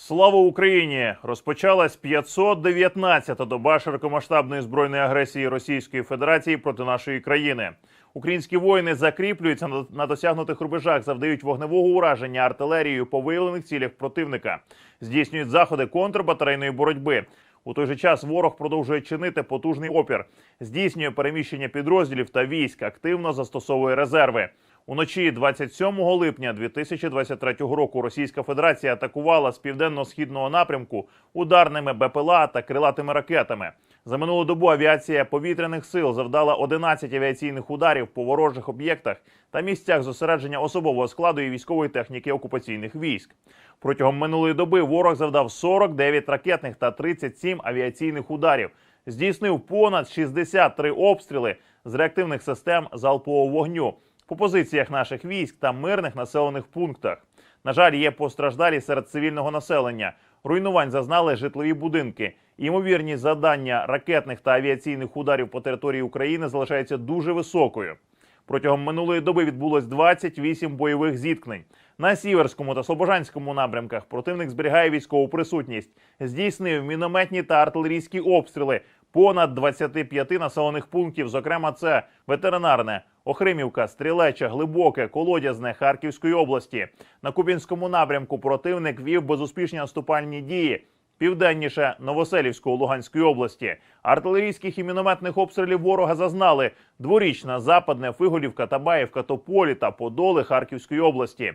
Слава Україні! Розпочалась 519-та доба широкомасштабної збройної агресії Російської Федерації проти нашої країни. Українські воїни закріплюються на- досягнутих рубежах, завдають вогневого ураження артилерією по виявлених цілях противника, здійснюють заходи контрбатарейної боротьби. У той же час ворог продовжує чинити потужний опір, здійснює переміщення підрозділів та військ, активно застосовує резерви. Уночі 27 липня 2023 року Російська Федерація атакувала з південно-східного напрямку ударними БПЛА та крилатими ракетами. За минулу добу авіація повітряних сил завдала 11 авіаційних ударів по ворожих об'єктах та місцях зосередження особового складу і військової техніки окупаційних військ. Протягом минулої доби ворог завдав 49 ракетних та 37 авіаційних ударів. Здійснив понад 63 обстріли з реактивних систем залпового вогню по позиціях наших військ та мирних населених пунктах. На жаль, є постраждалі серед цивільного населення. Руйнувань зазнали житлові будинки. Ймовірність завдання ракетних та авіаційних ударів по території України залишається дуже високою. Протягом минулої доби відбулось 28 бойових зіткнень. На сіверському та слобожанському напрямках противник зберігає військову присутність, здійснив мінометні та артилерійські обстріли понад 25 населених пунктів. Зокрема, це ветеринарне, Охримівка, Стрілеча, Глибоке, Колодязне Харківської області. На Кубінському напрямку противник вів безуспішні наступальні дії. Південніше Новоселівського Луганської області артилерійських і мінометних обстрілів ворога зазнали дворічна западне Фиголівка, Табаївка, Тополі та Подоли Харківської області.